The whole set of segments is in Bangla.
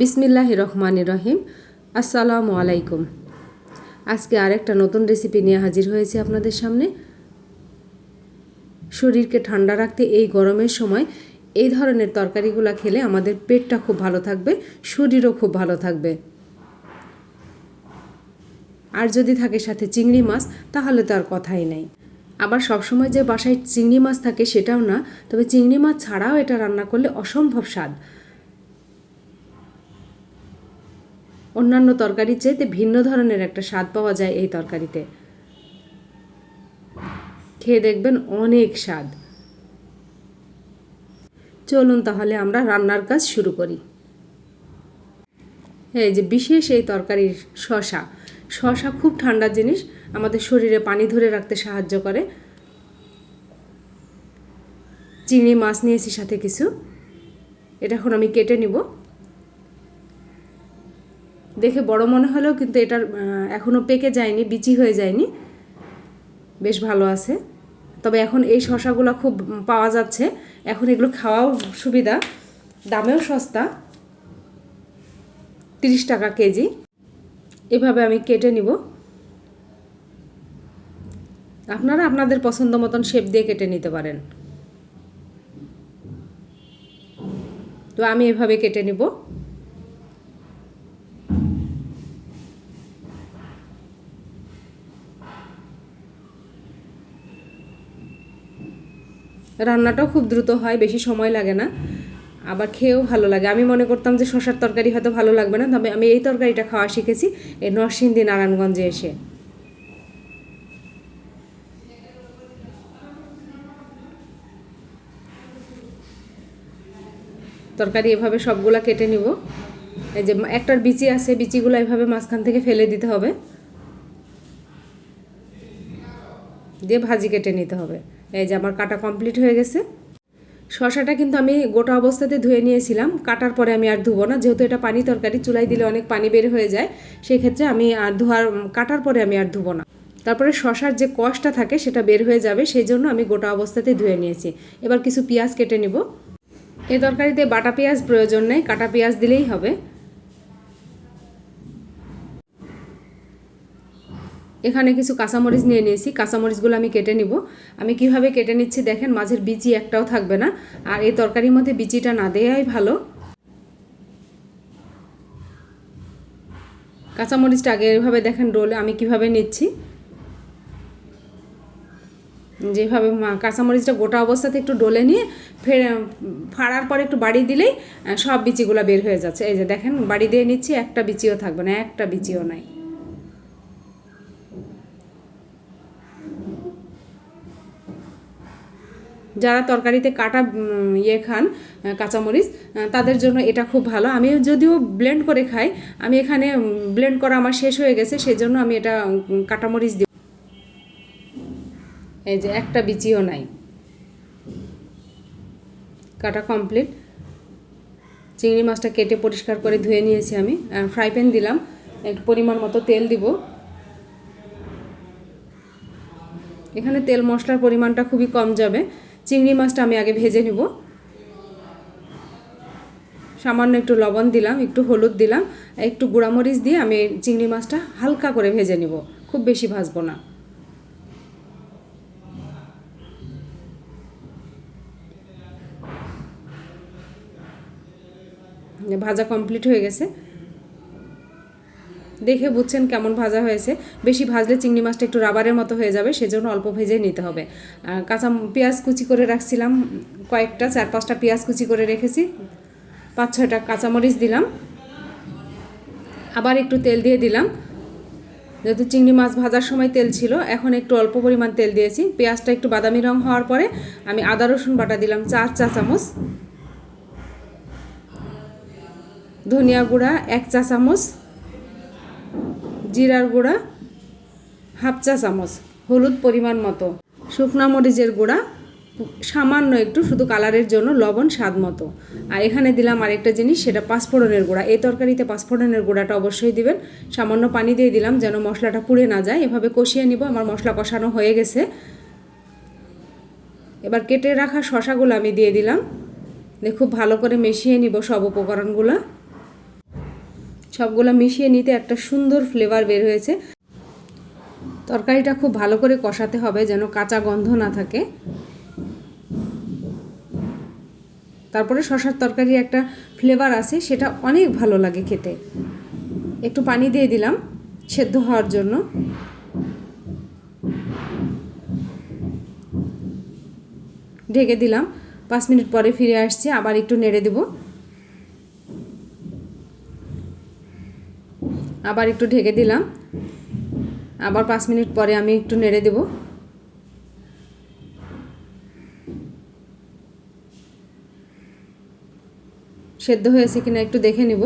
বিসমিল্লাহ রহমান রহিম। আসসালামু আলাইকুম। আজকে আরেকটা নতুন রেসিপি নিয়ে হাজির হয়েছি আপনাদের সামনে। শরীরকে ঠান্ডা রাখতে এই গরমের সময় এই ধরনের তরকারিগুলো খেলে আমাদের পেটটা খুব ভালো থাকবে, শরীরও খুব ভালো থাকবে। আর যদি থাকে সাথে চিংড়ি মাছ, তাহলে তো আর কথাই নেই। আবার সবসময় যে বাসায় চিংড়ি মাছ থাকে সেটাও না, তবে চিংড়ি মাছ ছাড়াও এটা রান্না করলে অসম্ভব স্বাদ। অন্যান্য তরকারির চাইতে ভিন্ন ধরনের একটা স্বাদ পাওয়া যায় এই তরকারিতে। খেয়ে দেখবেন অনেক স্বাদ। চলুন তাহলে আমরা রান্নার কাজ শুরু করি। এই যে বিশেষ এই তরকারির শশা। শশা খুব ঠান্ডা জিনিস, আমাদের শরীরে পানি ধরে রাখতে সাহায্য করে। চিংড়ি মাছ নিয়েছি সাথে কিছু। এটা এখন আমি কেটে নিব। দেখে বড় মনে হলেও কিন্তু এটার এখনও পেকে যায়নি, বিচি হয়ে যায়নি। বেশ ভালো আছে। তবে এখন এই শশাগুলো খুব পাওয়া যাচ্ছে। এখন এগুলো খাওয়াও সুবিধা। দামেও সস্তা। তিরিশ টাকা কেজি। এভাবে আমি কেটে নিব। আপনারা আপনাদের পছন্দ মতন শেপ দিয়ে কেটে নিতে পারেন। তো আমি এভাবে কেটে নিব। রান্নাটাও খুব দ্রুত হয়, বেশি সময় লাগে না। আবার খেয়েও ভালো লাগে। আমি মনে করতাম যে শশার তরকারি হয়তো ভালো লাগবে না, তবে আমি এই তরকারিটা খাওয়া শিখেছি এই নরসিংদী নারায়ণগঞ্জে এসে। তরকারি এভাবে সবগুলা কেটে নিব। এই যে একটার বিচি আছে, বিচিগুলো এভাবে মাঝখান থেকে ফেলে দিতে হবে। দিয়ে ভাজি কেটে নিতে হবে। এই যে আমার কাটা কমপ্লিট হয়ে গেছে। শশাটা কিন্তু আমি গোটা অবস্থাতে ধুয়ে নিয়েছিলাম। কাটার পরে আমি আর ধুবো না। যেহেতু এটা পানি তরকারি চুলাই দিলে অনেক পানি বের হয়ে যায় সেই ক্ষেত্রে আমি আর ধোয়ার, কাটার পরে আমি আর ধুবো না। তারপরে শশার যে কষটা থাকে, সেটা বের হয়ে যাবে। সেই জন্য আমি গোটা অবস্থাতে ধুয়ে নিয়েছি। এবার কিছু পেঁয়াজ কেটে নিব। এই তরকারিতে বাটা পেঁয়াজ প্রয়োজন নেই। কাটা পেঁয়াজ দিলেই হবে। এখানে কিছু কাঁচামরিচ নিয়ে নিয়েছি। কাঁচামরিচগুলো আমি কেটে নিব। আমি কীভাবে কেটে নিচ্ছি দেখেন, মাঝের বিচি একটাও থাকবে না। আর এই তরকারির মধ্যে বিচিটা না দেওয়াই ভালো। কাঁচামরিচটা আগে এভাবে দেখেন ডোলে আমি কীভাবে নিচ্ছি। যেভাবে কাঁচামরিচটা গোটা অবস্থাতে একটু ডলে নিয়ে ফের ফাড়ার পরে একটু বাড়ি দিলেই সব বিচিগুলো বের হয়ে যাচ্ছে। এই যে দেখেন, বাড়ি দিয়ে নিচ্ছি, একটা বিচিও থাকবে না, একটা বিচিও নাই। যারা তরকারিতে কাটা ইয়ে খান কাঁচামরিচ তাদের জন্য এটা খুব ভালো। আমি যদিও ব্লেন্ড করে খাই, আমি এখানে ব্লেন্ড করা আমার শেষ হয়ে গেছে সেই জন্য আমি এটা কাটামরিচ দিই এই যে একটা বিচিও নাই। কাটা কমপ্লিট চিংড়ি মাছটা কেটে পরিষ্কার করে ধুয়ে নিয়েছি আমি। ফ্রাই প্যান দিলাম। একটু পরিমাণ মতো তেল দিব। এখানে তেল মশলার পরিমাণটা খুবই কম যাবে। চিংড়ি মাছটা আমি আগে ভেজে নেব। সামান্য একটু লবণ দিলাম, একটু হলুদ দিলাম একটু গুঁড়ামরিচ দিয়ে আমি চিংড়ি মাছটা হালকা করে ভেজে নেব, খুব বেশি ভাজবো না। ভাজা কমপ্লিট হয়ে গেছে। দেখে বুঝছেন কেমন ভাজা হয়েছে। বেশি ভাজলে চিংড়ি মাছটা একটু রাবারের মতো হয়ে যাবে, সেজন্য অল্প ভেজে নিতে হবে। কাঁচা পেঁয়াজ কুচি করে রাখছিলাম, কয়েকটা, চার পাঁচটা পেঁয়াজ কুচি করে রেখেছি। পাঁচ ছয়টা কাঁচামরিচ দিলাম। আবার একটু তেল দিয়ে দিলাম। যেহেতু চিংড়ি মাছ ভাজার সময় তেল ছিল, এখন একটু অল্প পরিমাণ তেল দিয়েছি। পেঁয়াজটা একটু বাদামি রং হওয়ার পরে আমি আদা, রসুন বাটা দিলাম, চার চা চামচ। ধনিয়া গুঁড়া, এক চা চামচ। জিরার গুঁড়া, হাফ চা চামচ, হলুদ পরিমাণ মতো। শুকনা মরিচের গুঁড়া, সামান্য একটু, শুধু কালারের জন্য লবণ, স্বাদ মতো। আর এখানে দিলাম আরেকটা জিনিস, সেটা পাঁচফোড়নের গুঁড়া। এই তরকারিতে পাঁচফোড়নের গুঁড়াটা অবশ্যই দিবেন। সামান্য পানি দিয়ে দিলাম যেন মশলাটা পুড়ে না যায়। এভাবে কষিয়ে নিব, আমার মশলা কষানো হয়ে গেছে। এবার কেটে রাখা শশাগুলো আমি দিয়ে দিলাম। খুব ভালো করে মিশিয়ে নিব সব উপকরণগুলো। সবগুলো মিশিয়ে নিতে একটা সুন্দর ফ্লেভার বের হয়েছে। তরকারিটা খুব ভালো করে কষাতে হবে যেন কাঁচা গন্ধ না থাকে। তারপরে শশার তরকারি একটা ফ্লেভার আছে, সেটা অনেক ভালো লাগে খেতে। একটু পানি দিয়ে দিলাম সেদ্ধ হওয়ার জন্য। ঢেকে দিলাম। পাঁচ মিনিট পরে ফিরে আসছি, আবার একটু নেড়ে দেব। আবার একটু ঢেকে দিলাম। আবার পাঁচ মিনিট পরে আমি একটু নেড়ে দেব। সেদ্ধ হয়েছে কিনা একটু দেখে নিব।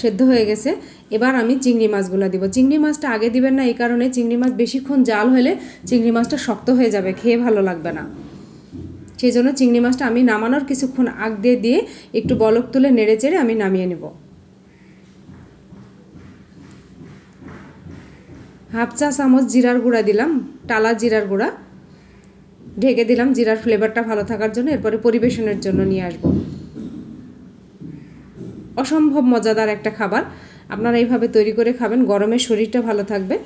সেদ্ধ হয়ে গেছে। এবার আমি চিংড়ি মাছগুলো দিব। চিংড়ি মাছটা আগে দিবেন না, এই কারণে চিংড়ি মাছ বেশিক্ষণ জাল হলে চিংড়ি মাছটা শক্ত হয়ে যাবে, খেয়ে ভালো লাগবে না। সেই জন্য চিংড়ি মাছটা আমি নামানোর কিছুক্ষণ আগ দিয়ে দিয়ে একটু বলক তুলে নেড়ে চেড়ে আমি নামিয়ে নেব। হাফ চা চামচ জিরার গুঁড়া দিলাম, টালা জিরার গুঁড়া। ঢেকে দিলাম জিরার ফ্লেভারটা ভালো থাকার জন্য, এরপরে পরিবেশনের জন্য নিয়ে আসব। অসম্ভব মজাদার একটা খাবার। আপনারা এইভাবে তৈরি করে খাবেন, গরমে শরীরটা ভালো থাকবে।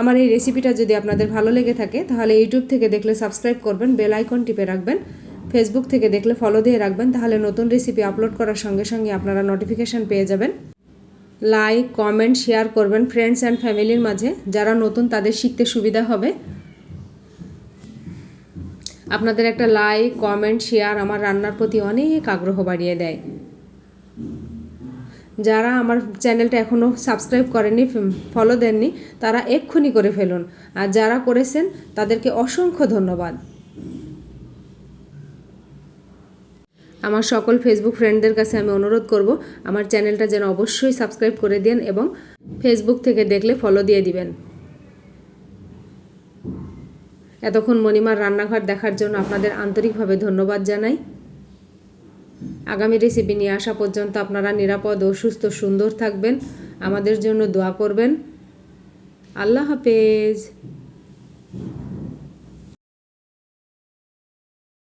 আমার এই রেসিপিটা যদি আপনাদের ভালো লেগে থাকে, তাহলে ইউটিউব থেকে দেখলে সাবস্ক্রাইব করবেন বেল আইকন টিপে রাখবেন ফেসবুক থেকে দেখলে ফলো দিয়ে রাখবেন, তাহলে নতুন রেসিপি আপলোড করার সঙ্গে সঙ্গে আপনারা নোটিফিকেশান পেয়ে যাবেন। লাইক কমেন্ট শেয়ার করবেন ফ্রেন্ডস অ্যান্ড ফ্যামিলির মাঝে। যারা নতুন, তাদের শিখতে সুবিধা হবে। আপনাদের একটা লাইক কমেন্ট শেয়ার আমার রান্নার প্রতি অনেক আগ্রহ বাড়িয়ে দেয়। যারা আমার চ্যানেলটা এখনও সাবস্ক্রাইব করেনি ফলো দেননি, তারা এক্ষুনি করে ফেলুন। আর যারা করেছেন, তাদেরকে অসংখ্য ধন্যবাদ। আমার সকল ফেসবুক ফ্রেন্ডদের কাছে আমি অনুরোধ করব, আমার চ্যানেলটা যেন অবশ্যই সাবস্ক্রাইব করে দেন এবং ফেসবুক থেকে দেখলে ফলো দিয়ে দিবেন। এতক্ষণ মণিমার রান্নাঘর দেখার জন্য আপনাদের আন্তরিকভাবে ধন্যবাদ জানাই। আগামী রেসিপি নিয়ে আসা পর্যন্ত আপনারা নিরাপদ ও সুস্থ সুন্দর থাকবেন। আমাদের জন্য দোয়া করবেন। আল্লাহ হাফেজ।